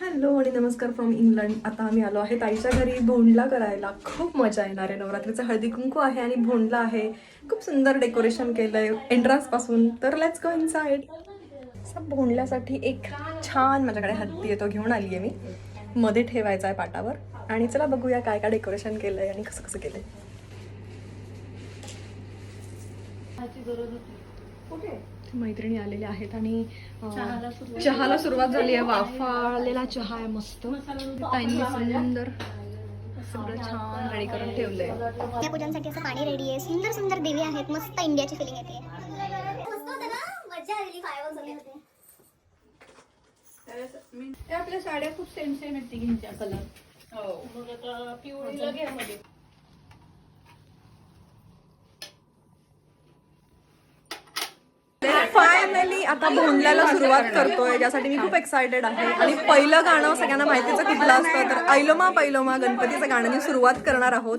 Hello आणि नमस्कार from England. आता आम्ही आलो आहे ताईच्या घरी. भोंडला करायला खूप मजा येणार आहे. नवरात्रीचं हळदी कुंकू आहे आणि भोंडला आहे. खूप सुंदर डेकोरेशन केलंय. आहे पासून. तर लेट्स गो इनसाइड असं भोंडल्यासाठी एक छान माझ्याकडे हत्ती येतो घेऊन आली आहे मी. मध्ये ठेवायचा आहे पाटावर. आणि चला बघूया काय काय डेकोरेशन केलंय आणि कसं कसं केलंय. मैत्रिणी आलेल्या आहेत आणि चहाला सुरुवात झाली. आहे. वाफाळलेला चहा आहे मस्त. ताईंनी सुंदर सगळं छान रेडी करून ठेवलंय. त्या पूजांसाठी असं पाणी रेडी आहे. सुंदर सुंदर देवी आहेत. मस्त इंडियाची फिलिंग येते. आपल्या साड्या खूप सेम सेम आहेत तिघींच्या कलर हो. मग आता पिवळीला घ्या मध्ये. आता भोंडल्याला सुरुवात करतोय ज्यासाठी मी खूप एक्सायटेड आहे. आणि पहिलं गाणं सगळ्यांना माहितीचं कुठलं असतं तर ऐलोमा पैलोमा गणपतीचं गाण्याने सुरुवात करणार आहोत.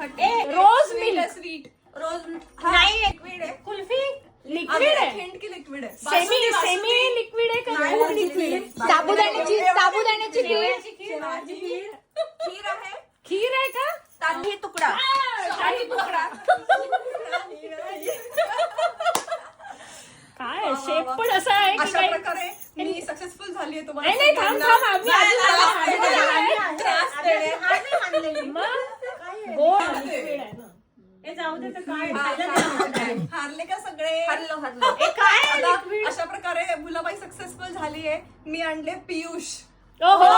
रोज मिल्क स्वीट रोज नाही लिक्विड आहे कुल्फी लिक्विड आहे हिंड की लिक्विड आहे सेमी सेमी लिक्विड आहे का लिक्विड साबुदाण्याची साबुदाण्याची खीर। खीर। आहे खीर। आहे का तांदळी तुकडा शाही तुकडा काय शेप पण असा आहे की अशा प्रकारे मी सक्सेसफुल झाली आहे नाही नाही थांब थांब हारले का सगळे? हरलो हरलो. आता अशा प्रकारे मुलाबाई सक्सेसफुल झाली आहे मी आणले पियुष. ओहो!